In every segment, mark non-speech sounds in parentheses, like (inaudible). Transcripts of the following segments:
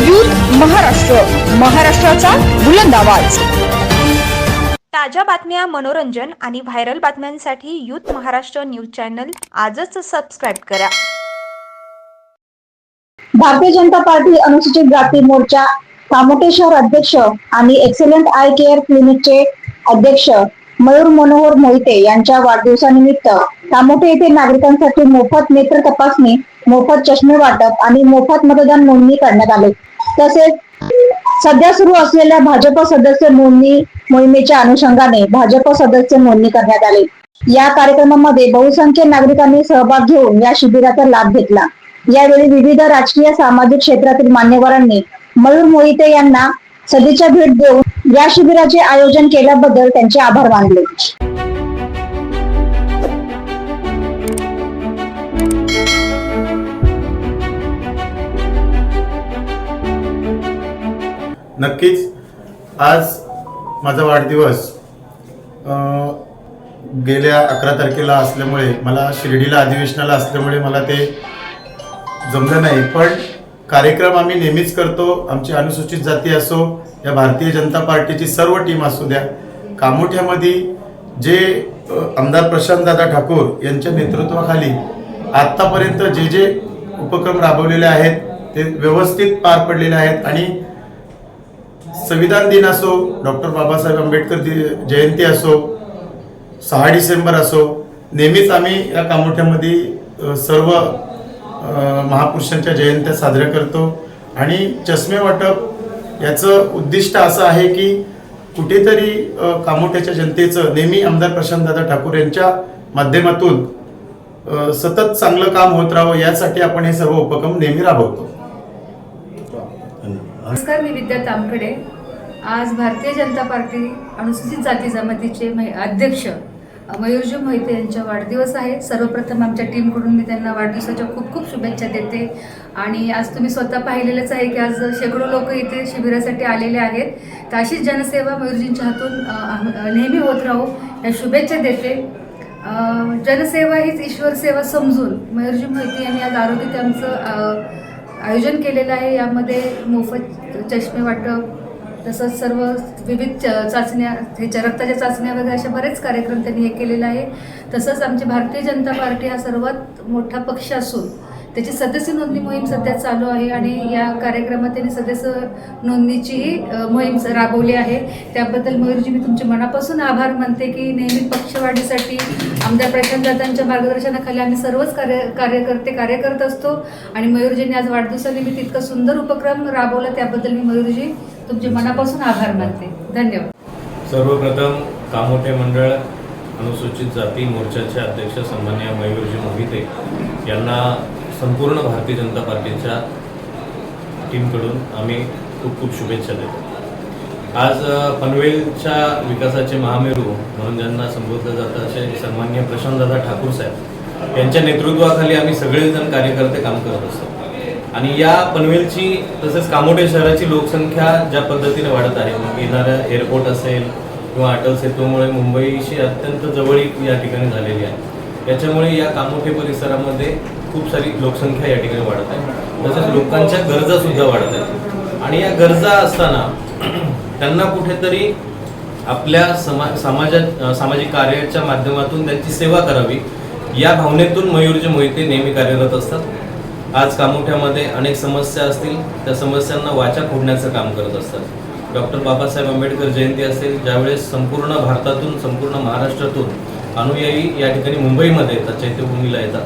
Youth Maharashtra. महाराष्ट्राचा बुलंद आवाज. ताज्या बातम्या मनोरंजन आणि व्हायरल बातम्यांसाठी यूथ महाराष्ट्र न्यूज चॅनल आजच सबस्क्राईब करा. भारतीय जनता पार्टी अनुसूचित जाती मोर्चा कामोटे शहर अध्यक्ष आणि एक्सलंट आय केअर क्लिनिकचे अध्यक्ष मयूर मनोहर मोहिते यांच्या वाढदिवसानिमित्त कामोठे येथे नागरिकांसाठी मोफत नेत्र तपासणी मोफत चष्मे वाटप आणि मोफत मतदान नोंदणी करण्यात आले. तसेच सध्या सुरू असलेल्या भाजप सदस्य नोंदणी मोहिमेच्या अनुषंगाने भाजप सदस्य नोंदणी करण्यात आले. या कार्यक्रमामध्ये बहुसंख्य नागरिकांनी सहभाग घेऊन या शिबिराचा लाभ घेतला. यावेळी विविध राजकीय सामाजिक क्षेत्रातील मान्यवरांनी मयूर मोहिते यांना सदिच्छा भेट देऊन या शिबिराचे आयोजन केल्याबद्दल त्यांचे आभार मानले. नक्कीच आज माझा वाढदिवस अं, गेल्या अकरा तारखेला असल्यामुळे मला शिर्डीला अधिवेशनाला असल्यामुळे मला ते जमलं नाही. पण कार्यक्रम आम्ही नेहमीच करतो. आमची अनुसूचित जाती असो या भारतीय जनता पार्टीची सर्व टीम असू द्या. कामोठ्यामध्ये जे आमदार प्रशांतदादा ठाकूर यांच्या नेतृत्वाखाली आत्तापर्यंत जे जे उपक्रम राबवलेले आहेत ते व्यवस्थित पार पडलेले आहेत आणि संविधान दिन असो डॉक्टर बाबासाहेब आंबेडकर जयंती असो सहा डिसेंबर असो नेहमीच आम्ही या कामोठ्यामध्ये सर्व महापुरुषांच्या जयंत्या साजऱ्या करतो. आणि चष्मे वाटप याचं उद्दिष्ट असं आहे की कुठेतरी कामोट्याच्या कामोठ्याच्या जनतेचं नेहमी आमदार प्रशांतदादा ठाकूर यांच्या माध्यमातून सतत चांगलं काम होत राहावं यासाठी आपण हे सर्व उपक्रम नेहमी राबवतो. नमस्कार मी विद्या तामकडे आज भारतीय जनता पार्टी अनुसूचित जाती जमातीचे अध्यक्ष मयूरजी मोहिते यांचा वाढदिवस आहे सर्वप्रथम आमच्या टीमकडून मी त्यांना वाढदिवसाच्या खूप खूप शुभेच्छा देते. आणि आज तुम्ही स्वतः पाहिलेलंच आहे की आज शेकडो लोक इथे शिबिरासाठी आलेले आहेत. तर अशीच जनसेवा मयूरजींच्या हातून नेहमी होत राहू या शुभेच्छा देते. जनसेवा हीच ईश्वर सेवा समजून मयूरजी मोहिते यांनी आज आरोग्य कॅम्पचं आयोजन केलेलं आहे. यामध्ये मोफत चष्मे वाटप तसंच सर्व विविध च- चाचण्या ह्याच्या रक्ताच्या चाचण्या वगैरे अशा बरेच कार्यक्रम त्यांनी हे केलेला आहे. तसंच आमची भारतीय जनता पार्टी हा सर्वात मोठा पक्ष असून त्याची सदस्य नोंदणी मोहीम सध्या चालू आहे आणि या कार्यक्रमात त्यांनी सदस्य नोंदणीचीही मोहीम राबवली आहे. त्याबद्दल मयूरजी मी तुमचे मनापासून आभार मानते की नेहमी पक्षवाढीसाठी आमदार प्रशांतदादांच्या मार्गदर्शनाखाली आम्ही सर्वच कार्य कार्यकर्ते कार्य करत असतो आणि मयूरजींनी आज वाढदिवसानिमित्त इतका सुंदर उपक्रम राबवला त्याबद्दल मी मयूरजी तुमचे मनापासून आभार मानते. धन्यवाद. सर्वप्रथम कामोटे मंडळ अनुसूचित जाती मोर्चाचे अध्यक्ष सन्मान्य मयूरजी मोहिते यांना संपूर्ण भारतीय जनता पार्टीच्या टीमकडून आम्ही खूप खूप शुभेच्छा देतो. आज पनवेलच्या विकासाचे महामेरू म्हणून ज्यांना संबोधलं जातं असे सन्मान्य प्रशांतदादा ठाकूर साहेब यांच्या नेतृत्वाखाली आम्ही सगळेजण कार्यकर्ते काम करत असतो. आणि या पनवेलची तसेच कामोटे शहराची लोकसंख्या ज्या पद्धतीने वाढत आहे मग येणारा एअरपोर्ट असेल किंवा अटल सेतूमुळे मुंबईशी अत्यंत जवळीक या ठिकाणी झालेली आहे. याच्यामुळे या कामोठे परिसरामध्ये खूप सारी लोकसंख्या या ठिकाणी वाढत आहे. तसेच लोकांच्या गरजा सुद्धा वाढत आहेत. आणि या गरजा असताना (clears throat) त्यांना कुठेतरी आपल्या समा समाजात सामाजिक कार्याच्या माध्यमातून त्यांची सेवा करावी या भावनेतून मयूरजी मोहिते नेहमी कार्यरत असतात. आज कामोठ्यामध्ये अनेक समस्या असतील त्या समस्यांना वाचा फोडण्याचं काम करत असतात. डॉक्टर बाबासाहेब आंबेडकर जयंती असेल ज्यावेळेस संपूर्ण भारतातून संपूर्ण महाराष्ट्रातून अनुयायी या ठिकाणी मुंबईमध्ये येतात चैत्यभूमीला येतात.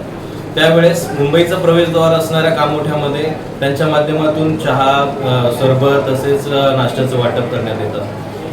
त्यावेळेस मुंबईचा प्रवेशद्वार असणाऱ्या कामोठ्यामध्ये त्यांच्या माध्यमातून चहा सरबत तसेच नाश्त्याचं वाटप करण्यात येतं.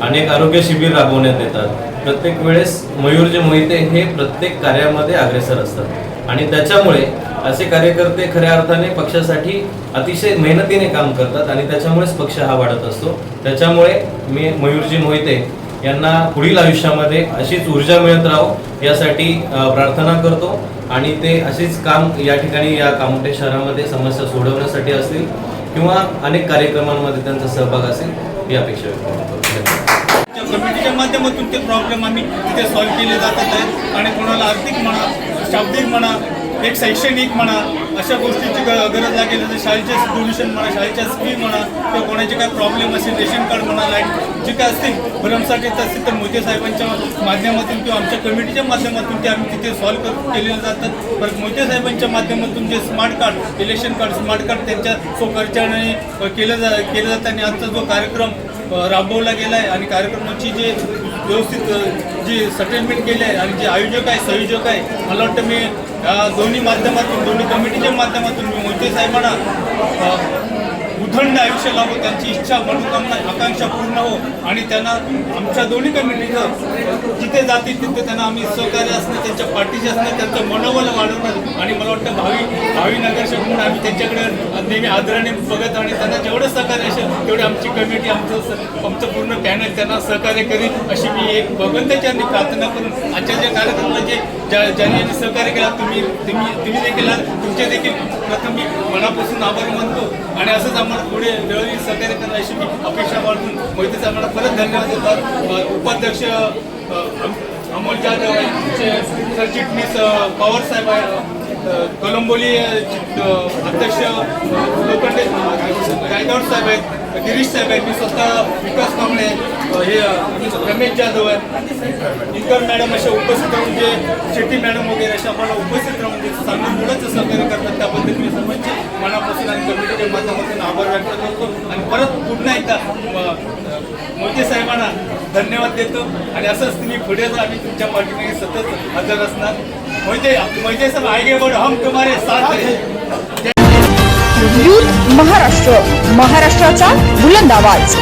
अनेक आरोग्य शिबिर राबवण्यात येतात. प्रत्येक वेळेस मयूरजी मोहिते हे प्रत्येक कार्यामध्ये अग्रेसर असतात. आणि त्याच्यामुळे असे कार्यकर्ते खऱ्या अर्थाने पक्षासाठी अतिशय मेहनतीने काम करतात आणि त्याच्यामुळेच पक्ष हा वाढत असतो. त्याच्यामुळे मी मयूरजी मोहिते यांना पुढील आयुष्यामध्ये अशीच ऊर्जा मिळत राहो यासाठी प्रार्थना करतो. आणि ते असेच काम या ठिकाणी या कामोठे शहरामध्ये समस्या सोडवण्यासाठी असतील किंवा अनेक कार्यक्रमांमध्ये त्यांचा सहभाग असेल ही अपेक्षा व्यक्त करतो. कमिटीच्या माध्यमातून ते प्रॉब्लेम आम्ही तिथे सॉल्व्ह केले जातात. आहेत आणि कोणाला आर्थिक म्हणा शाब्दिक म्हणा एक शैक्षणिक म्हणा अशा गोष्टींची गरज लागेल? जसं शाळेचे डोनेशन म्हणा शाळेच्या फी म्हणा किंवा कोणाचे काय प्रॉब्लेम असेल रेशन कार्ड म्हणा लाइट जे काय असतील भरमसाठी असतील तर मोदी साहेबांच्या माध्यमातून किंवा आमच्या कमिटीच्या माध्यमातून ते आम्ही तिथे सॉल्व्ह कर केलेले जातात. परत मोदी साहेबांच्या माध्यमातून जे smart card election card smart card त्यांच्या स्वखर्चाने केलं जा केलं जातं. आणि आजचा जो कार्यक्रम राबवला गेला आहे आणि कार्यक्रमाची जे व्यवस्थित जी सेटलमेंट केली आहे आणि जे आयोजक आहे संयोजक आहे मला वाटतं मी या दोन्ही माध्यमातून दोन्ही कमिटीच्या माध्यमातून मी मोहिते साहेबांना उद्दंड आयुष्य लाभो त्यांची इच्छा मनोकामना आकांक्षा पूर्ण हो. आणि त्यांना आमच्या दोन्ही कमिटीचं जिथे जातील तिथे त्यांना आम्ही सहकार्य असणं त्यांच्या पाठीशी असणं त्यांचं मनोबल वाढवणं आणि मला वाटतं भावी भावी नगरसेवक म्हणून आम्ही त्यांच्याकडे नेहमी आदराने बघत आणि त्यांना जेवढं सहकार्य असेल तेवढी आमची कमिटी आमचं आमचं पूर्ण पॅनल त्यांना सहकार्य करील अशी मी एक भगवंताच्या प्रार्थना करून आजच्या ज्या कार्यक्रमाचे ज्या ज्यांनी सहकार्य केला तुम्ही तुम्ही तुम्ही देखील आहात, तुमचे देखील. प्रथम मी मनापासून आभार मानतो आणि असंच आम्हाला पुढे वेळोवेळी सहकार्य करणार अशी मी अपेक्षा बाळगून मोहिते साहेबांना परत धन्यवाद देतात. उपाध्यक्ष अमोल जाधव सरचिटणीस पवार साहेब कलंबोली अध्यक्ष लोखंडे गायकवाड साहेब आहेत गिरीश साहेब आहेत मी स्वतः विकास कांबळे हे रमेश जाधव आहेत. इतर मॅडम अशा उपस्थित राहून जे शेट्टी मॅडम वगैरे अशा आम्हाला उपस्थित राहून जे चांगलं मुळाचं सहकार्य करतात त्याबद्दल मी सर्वांचे मनापासून आणि कमिटीच्या माध्यमातून आभार व्यक्त करतो. आणि परत पुन्हा एकदा मोदी साहेबांना धन्यवाद देतो. आणि असंच तुम्ही पुढे जा आम्ही तुमच्या पाठीमागे सतत हजर असणार. मोहिते मोहिते सर आगे बड हम तुम्हारे साथ हैं. महाराष्ट्र महाराष्ट्राचा बुलंद आवाज.